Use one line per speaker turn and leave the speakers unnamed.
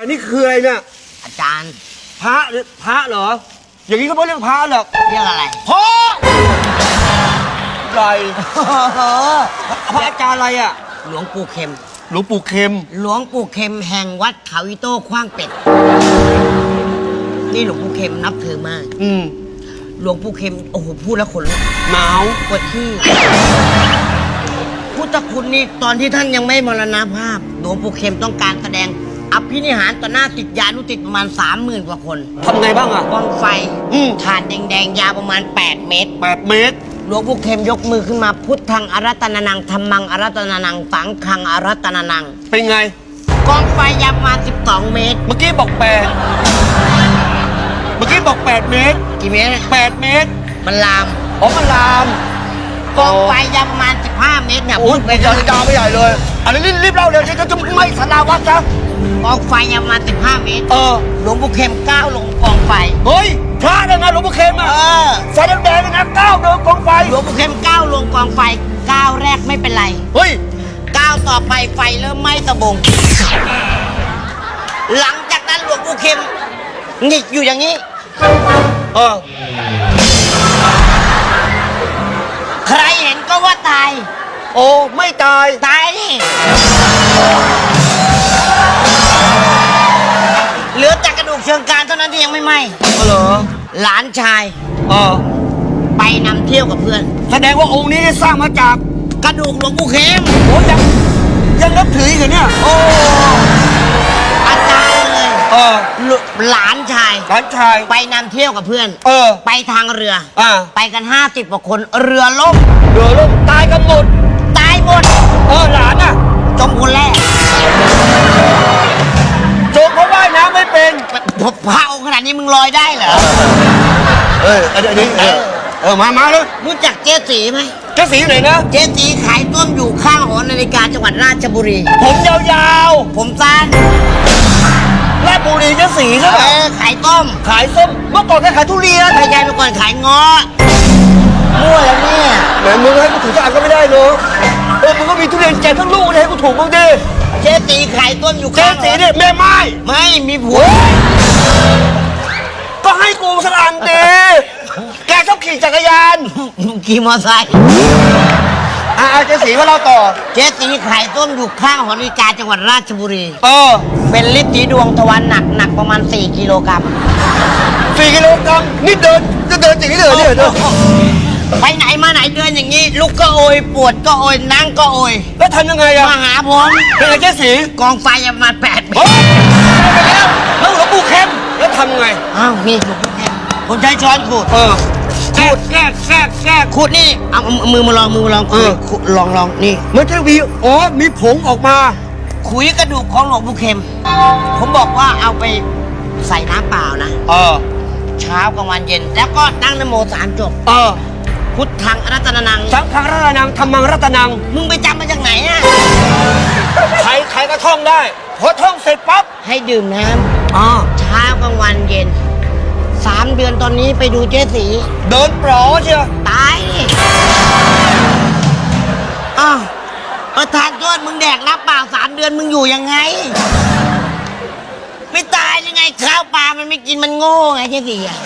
อันนี้คืออะไรเนี่ย
อาจารย์
พระหรือพระเหรอ อย่างนี้ก็ไม่เรียกพระหรอก
เรียกอะไร
พ่อใหญ่พระอาจารย์อะไรอะ
หลวงปู่เข็ม
หลวงปู่เข็ม
หลวงปู่เข็มแห่งวัดเขาอิโต้ขว้างเป็ด นี่หลวงปู่เข็มนับถือมาก
อืม
หลวงปู่เข็มโอ้โหพูดแล้วขนลุก
หนาว
ปวดที่พุทธคุณนี่ตอนที่ท่านยังไม่มรณภาพ หลวงปู่เข็มต้องการแสดง อภินิหารต่อหน้าติดยานุติดประมาณสามหมื่นกว่าคน
ทำไงบ้างอะ
กองไฟ
อืม
ฐานแดงๆ ยาวประมาณ 8 เมตร
แปดเมตร
หลวงปู่เข็มยกมือขึ้นมาพุทธังอารัตนานังธรรมังอารัตนานังสังฆังอารัตนานัง
เป็นไง
กองไฟยาวประมาณ 12 เมตร
เมื่อกี้บอกแปดเมื่อกี้บอกแปดเมตร
กี่เมตร
แปดเมตร
มันลาม
อ๋อมันลาม
กองไฟยาวประมาณ 15 เมตรเนี่ย
โอ้ยไปยาวยาวไปใหญ่เลย อันนี้รีบเล่าเร็วเดี๋ยวจะไม่สนาวัดนะ
กองไฟยาวประมาณ15เมตร
เออ
หลวงปู่เข็มก้าวลงกองไฟ
เฮ้ยพระได้ไงหลวงปู่เข็มอะ
เออ
ไฟแดงๆเลยนะก้าวเดินกองไฟ
หลวงปู่เข็มก้าวลงกองไฟก้าวแรกไม่เป็นไร
เฮ้ย
ก้าวต่อไปไฟเริ่มไหม้ตะบง หลังจากนั้นหลวงปู่เข็มหงิกอยู่อย่างนี้
เออ
ใครเห็นก็ว่าตาย
โอ้ไม่ตาย
ตายดิ เชิงกรานเท่านั้นที่ยังไม่ไหม้
เหรอ
หลานชาย
เออ
ไปนำเที่ยวกับเพื่อน
แสดงว่าองค์นี้ได้สร้างมาจาก
กระดูกหลวงปู่เข็ม
โอ้ยังยังนับถืออีกเหรอเนี่ย
โอ้อาจารย์เลย
เออ
หลหลานชาย
หลานชาย
ไปนำเที่ยวกับเพื่อน
เออ
ไปทางเรือ
อ่า
ไปกัน 50กว่าคนเรือล่ม
เดือดลงตายกันหมด
ตายหมด มึงลอยได้เหรอ
เออเดี๋ยวนี้เออเออมามาเลย
รู้จักเจ๊สีไหม
เจ้าสีไหนนะ
เจ๊สีขายต้มอยู่ข้างหอนาฬิกาจังหวัดราชบุรี
ผมยาว
ผมสั้น
ๆราชบุรีเจ้าสีใช่
เอ
ไหม
อขายต้ม
ขายส้มเมื่อก่อนแกขายทุเรียน
ไม่ใช่เมื่อก่อนขายเงาะมั่วแล้วเนี่ย
แหมมึงให้กูถูกสักอันก็ไม่ได้เนอะเออมึงก็มีทุเรียนแจกทั้งลูกเลยให้กูถูกมึงดิ
เจ๊สีขายต้มอยู่
เจ้า
ข้างห
สี
อ
เนี่ยแม่ไม้
ไม่มีผัว
ก็ให้กูสักอันดิแกชอบขี่จักรยาน
ขี่มอเตอร์ไซค์
อ่าเจ้าสีมาเล่าต่อ
เจ๊สีขายต้มอยู่ข้างหอนาฬิกาจังหวัดราชบุรี
เออ
เป็นลิตรสีดวงทวารหนักหนักประมาณ 4 กิโลกรัม
สี่กิโลกรัมนี่เดินจะเดินอย่างนี้เลยเนี่ยเดิน
ไปไหนมาไหนเดินอย่างนี้ ลุกก็โอย ปวดก็โอย นั่งก็โอย
แล้วทำยังไงอะ
มาหาผม
เป็นไงเจ๊สี
กองไฟประมาณ8เม
เฮ้
ต
ย
ร มีหลวงพ่อแก้วผมใช้ช้อนขูด
เออแทรกแทรกแทรกแทรก
ขูดนี่เอาเอามือมาลองมือมาลอง
เออ
ขูดลองลองนี่
มันจะมีอ๋อมีผงออกมา
ขุยกระดูกของหลวงปู่เข็ม ผมบอกว่าเอาไปใส่น้ำเปล่านะ
เออ
เช้ากลางวันเย็น แล้วก็ตั้งนโมสามจบ
เออ
พุทธังอรัตนานัง
สังฆรัตนังธรรมังรัตนัง
มึงไปจำมาจากไหนอะ
ใครใครก็ท่องได้ พอท่องเสร็จปั๊บ
ให้ดื่มน้
อ๋อำ
เช้ากลางวันเย็น สามเดือนตอนนี้ไปดูเจ๊สี
เดินปลอเชียว
ตายดิอ้าวประธานโทษมึงแดกรับเปล่าสามเดือนมึงอยู่ยังไงไม่ตายยังไงข้าวปลามันไม่กินมันโง่ไงเจ๊สีอะ